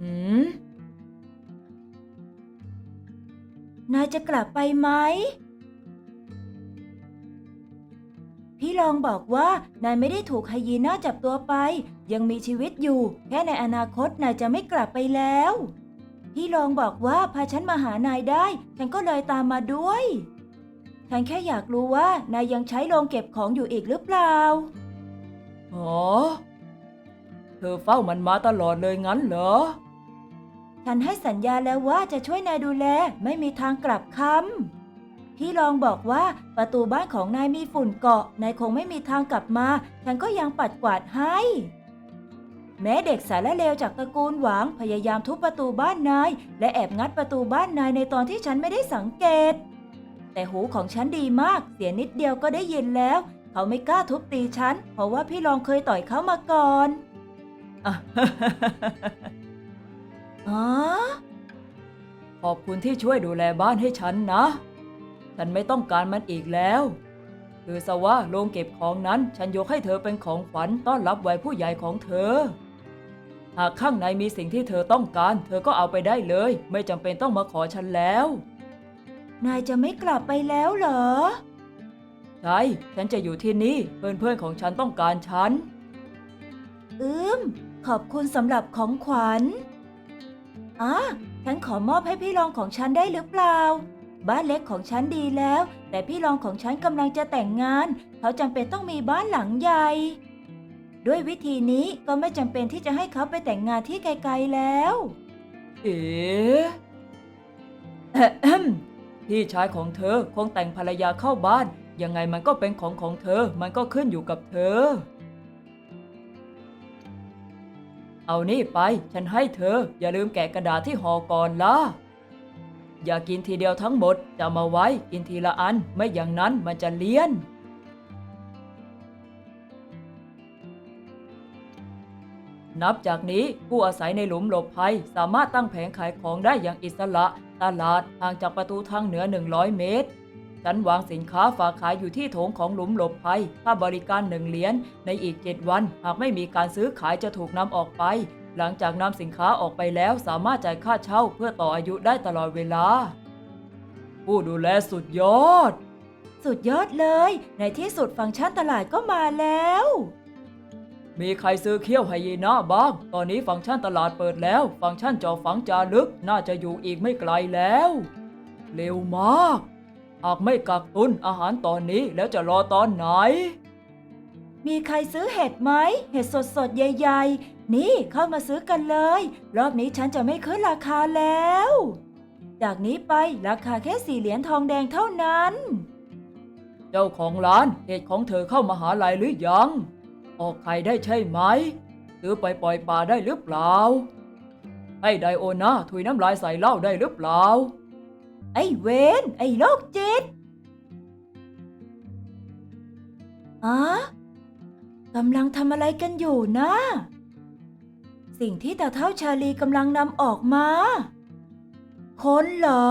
หืม นายจะกลับไปไหม พี่ลองบอกว่านายไม่ได้ถูกไฮยีน่าจับตัวไป ยังมีชีวิตอยู่ แค่ในอนาคตนายจะไม่กลับไปแล้ว พี่ลองบอกว่าพาฉันมาหานายได้ ฉันก็เลยตามมาด้วย ฉันแค่อยากรู้ว่านายยังใช้โรงเก็บของอยู่อีกหรือเปล่า อ๋อ เธอเฝ้ามันมาตลอดเลยงั้นเหรอ ฉันให้สัญญาแล้วว่าจะช่วยนายดูแล ไม่มีทางกลับคำพี่ลองบอกว่าประตูบ้านของนายมีฝุ่นเกาะ นายคงไม่มีทางกลับมา ฉันก็ยังปัดกวาดให้ แม้เด็กสารเลวจากตระกูลหวังพยายามทุบประตูบ้านนาย และแอบงัดประตูบ้านนายในตอนที่ฉันไม่ได้สังเกต แต่หูของฉันดีมาก เสียนิดเดียวก็ได้ยินแล้ว เขาไม่กล้าทุบตีฉัน เพราะว่าพี่ลองเคยต่อยเขามาก่อน อ๋อขอบคุณที่ช่วยดูแลบ้านให้ฉันนะ ฉันไม่ต้องการมันอีกแล้ว คือซะว่าโรงเก็บของนั้น ฉันยกให้เธอเป็นของขวัญต้อนรับวัยผู้ใหญ่ของเธอ หากข้างในมีสิ่งที่เธอต้องการ เธอก็เอาไปได้เลย ไม่จำเป็นต้องมาขอฉันแล้ว นายจะไม่กลับไปแล้วเหรอ ใช่ ฉันจะอยู่ที่นี่ เพื่อนๆของฉันต้องการฉัน อืม ขอบคุณสำหรับของขวัญ อะฉันขอมอบให้พี่รองของฉันได้หรือเปล่า บ้านเล็กของฉันดีแล้ว แต่พี่รองของฉันกำลังจะแต่งงาน เขาจำเป็นต้องมีบ้านหลังใหญ่ ด้วยวิธีนี้ก็ไม่จำเป็นที่จะให้เขาไปแต่งงานที่ไกลๆแล้ว เอ๋พี่ชายของเธอคงแต่งภรรยาเข้าบ้าน ยังไงมันก็เป็นของของเธอ มันก็ขึ้นอยู่กับเธอ เอานี่ไป ฉันให้เธอ อย่าลืมแกะกระดาษที่ห่อก่อนล่ะ อย่ากินทีเดียวทั้งหมดจะมาไว้กินทีละอันไม่อย่างนั้นมันจะเลี่ยน นับจากนี้ผู้อาศัยในหลุมหลบภัยสามารถตั้งแผงขายของได้อย่างอิสระ ตลาดห่างจากประตูทางเหนือ 100 เมตร ฉันวางสินค้าฝากขายอยู่ที่โถงของหลุมหลบภัย ค่าบริการหนึ่งเหรียญในอีก 7 วัน หากไม่มีการซื้อขายจะถูกนำออกไป หลังจากนำสินค้าออกไปแล้วสามารถจ่ายค่าเช่าเพื่อต่ออายุได้ตลอดเวลา ผู้ดูแลสุดยอด สุดยอดเลย ในที่สุดฟังก์ชันตลาดก็มาแล้ว มีใครซื้อเขี้ยวไฮยีน่าบ้าง ตอนนี้ฟังก์ชันตลาดเปิดแล้ว ฟังก์ชันจอฝังจารึกน่าจะอยู่อีกไม่ไกลแล้ว เร็วมาก หากไม่กักตุนอาหารตอนนี้แล้วจะรอตอนไหน มีใครซื้อเห็ดไหม เห็ดสดๆ ใหญ่ๆ นี่เข้ามาซื้อกันเลย รอบนี้ฉันจะไม่ขึ้นราคาแล้ว จากนี้ไปราคาแค่สี่เหรียญทองแดงเท่านั้น เจ้าของร้านเหตุของเธอเข้ามาหาลัยหรือยัง ออกไข่ได้ใช่ไหมซื้อไปปล่อยปลาได้หรือเปล่า ให้ไดโอนาถุยน้ำลายใส่เหล้าได้หรือเปล่า ไอ้เวนไอ้โรคจิตอะกำลังทำอะไรกันอยู่นะ สิ่งที่ตาเท่าชาลีกำลังนำออกมา คนเหรอ